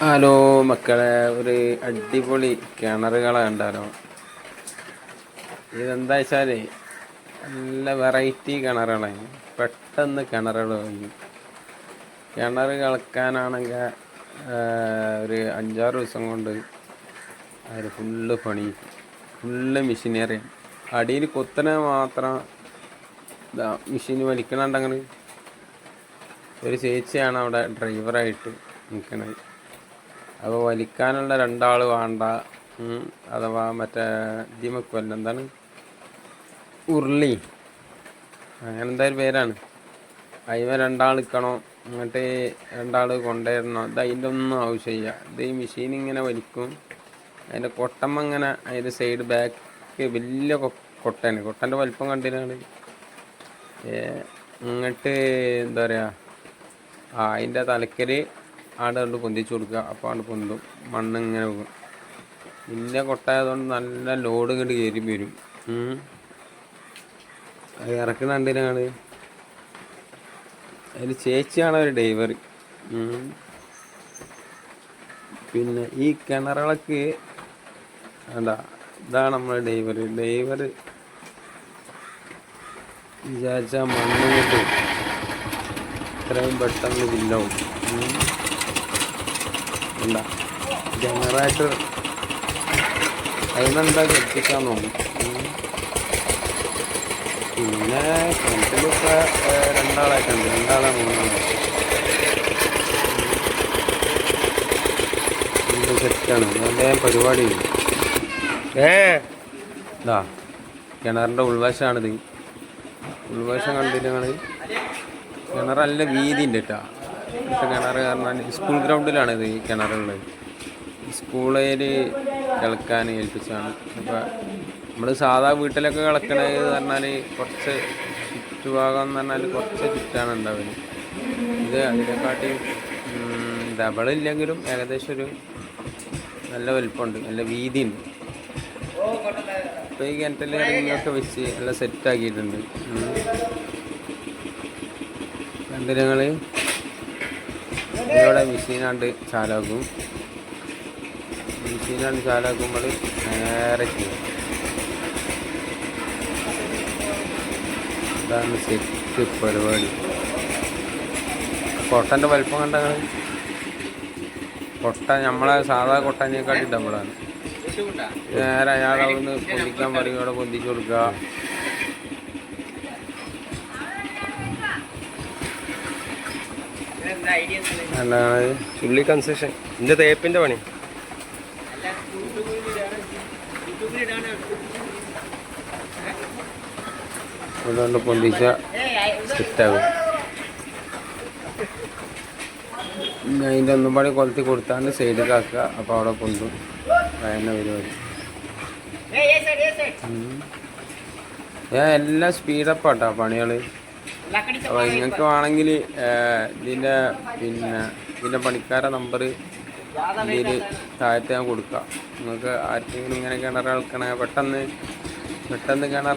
Hello മക്കളെ ഒരു അടിപൊളി കിണറുകളെ കണ്ടാലോ. ഇതെന്താ വെച്ചാൽ നല്ല വെറൈറ്റി കിണറുകളാണ് പെട്ടെന്ന് കിണറുകൾ കഴിഞ്ഞു കിണർ കളക്കാനാണെങ്കിൽ ഒരു അഞ്ചാറ് ദിവസം കൊണ്ട് അവർ ഫുള്ള് പണി. ഫുള്ള് മെഷീനറി അടിയിൽ കൊത്തന മാത്രം ഇതാ മെഷീൻ വലിക്കണുണ്ടങ്ങനെ ഒരു ചേച്ചിയാണ് അവിടെ ഡ്രൈവറായിട്ട് നിൽക്കുന്നത് അപ്പോൾ വലിക്കാനുള്ള രണ്ടാൾ വേണ്ട. അഥവാ മറ്റേ ഇതിമക്കുമല്ല എന്താണ്? ഉരുളി. അങ്ങനെ എന്തായാലും പേരാണ്. അതിമ രണ്ടാൾ നിൽക്കണം എന്നിട്ട് രണ്ടാൾ കൊണ്ടുവരണം. ഇത് അതിന്റെ ഒന്നും ആവശ്യമില്ല. ഇത് ഈ മെഷീൻ ഇങ്ങനെ വലിക്കും. അതിന്റെ കൊട്ടമ്മ ഇങ്ങനെ അതിന്റെ സൈഡ് ബാക്ക് വലിയ കൊട്ടയാണ്. കൊട്ടന്റെ വലിപ്പം കണ്ടിരുന്നാണ്. ഇങ്ങോട്ട് എന്താ പറയുക ആ അതിന്റെ തലക്കൽ ആടെ കൊണ്ട് പൊന്തിച്ച് കൊടുക്കുക. അപ്പം ആണ്ട് പൊന്തും. മണ്ണ് ഇങ്ങനെ വെക്കും പിന്നെ കൊട്ടായതുകൊണ്ട് നല്ല ലോഡ് ഇങ്ങോട്ട് കയറി വരും. അത് ഇറക്കുന്ന കണ്ടിനാണ്. അതിൽ ചേച്ചിയാണ് ഒരു ഡ്രൈവർ പിന്നെ ഈ കിണറുകളൊക്കെ എന്താ ഇതാണ് നമ്മൾ ഡ്രൈവർ ഡ്രൈവർ വിചാരിച്ച മണ്ണ് കിട്ടും ഇത്രയും പെട്ടെന്ന് ബില്ലാവും എന്താ? ജനറേറ്റർ അതിനെന്താ എത്തിക്കാൻ തോന്നും. പിന്നെ കിണറ്റിലൊക്കെ രണ്ടാളായിട്ടുണ്ട്. രണ്ടാളാ മൂന്നാളെ. സെറ്റാണ്? നല്ല പരിപാടി ഏ? ഇതാ കിണറിന്റെ ഉൾവശമാണിത് ഉൾവശം കണ്ടിട്ട് കിണറല്ല കിണർ നല്ല വീതി ഉണ്ട് കേട്ടോ കിണർ കാരണം സ്കൂൾ ഗ്രൗണ്ടിലാണ് ഇത് ഈ കിണറുള്ളത്. സ്കൂളിൽ കിളക്കാൻ ഏൽപ്പിച്ചാണ് അപ്പോൾ നമ്മൾ സാധാ വീട്ടിലൊക്കെ കിളക്കണത് പറഞ്ഞാൽ കുറച്ച് ചുറ്റുഭാഗം എന്ന് പറഞ്ഞാൽ കുറച്ച് ചുറ്റാണ് ഉണ്ടാവുന്നത് ഇത് അതിനെക്കാട്ടി ഡബിളില്ലെങ്കിലും ഏകദേശം ഒരു നല്ല വലിപ്പമുണ്ട് നല്ല വീതിയുണ്ട്. ഇപ്പോൾ ഈ കിണറ്റിൽ റിങ്ങൊക്കെ വെച്ച് നല്ല സെറ്റാക്കിയിട്ടുണ്ട്. ഞങ്ങൾ ഇവിടെ മെഷീനാണ്ട് ചാലാക്കും. മെഷീനാണ്ട് ചാലാക്കുമ്പോൾ നേരെ ചെയ്യും. ഇതാണ് പരിപാടി. കൊട്ടന്റെ വലിപ്പം കണ്ട ഞങ്ങൾ കൊട്ട നമ്മളെ സാധാ കൊട്ടനേക്കാട്ടി ഡബിളാണ്. നേരെ അയാൾ അവിടുന്ന് പൊന്തിക്കാൻ പറയും ഇവിടെ പൊന്തിച്ചു കൊടുക്കുക അല്ലാതെ ചുള്ളി കൺസെഷൻ ഇന്റെ തേപ്പിന്റെ പണി. അതുകൊണ്ട് പൊന്തിച്ച സെറ്റാകും പിന്നെ അതിന്റെ ഒന്നും പാടി കൊളുത്തി കൊടുത്താണ്ട് സൈഡിൽ ആക്കുക. അപ്പോൾ അവിടെ കൊണ്ടു അതന്നെ പരിപാടി. ഏ എല്ലാം സ്പീഡപ്പാട്ടാ പണികൾ. പണികൾ അപ്പോൾ നിങ്ങൾക്ക് വേണമെങ്കിൽ ഇതിന്റെ പിന്നെ ഇതിന്റെ പണിക്കാരുടെ നമ്പർ ഇതിൽ താഴത്ത് ഞാൻ കൊടുക്കാം. നിങ്ങൾക്ക് ആർക്കെങ്കിലും ഇങ്ങനെ കിണർ ഇളക്കണ പെട്ടെന്ന് പെട്ടെന്ന് കിണർ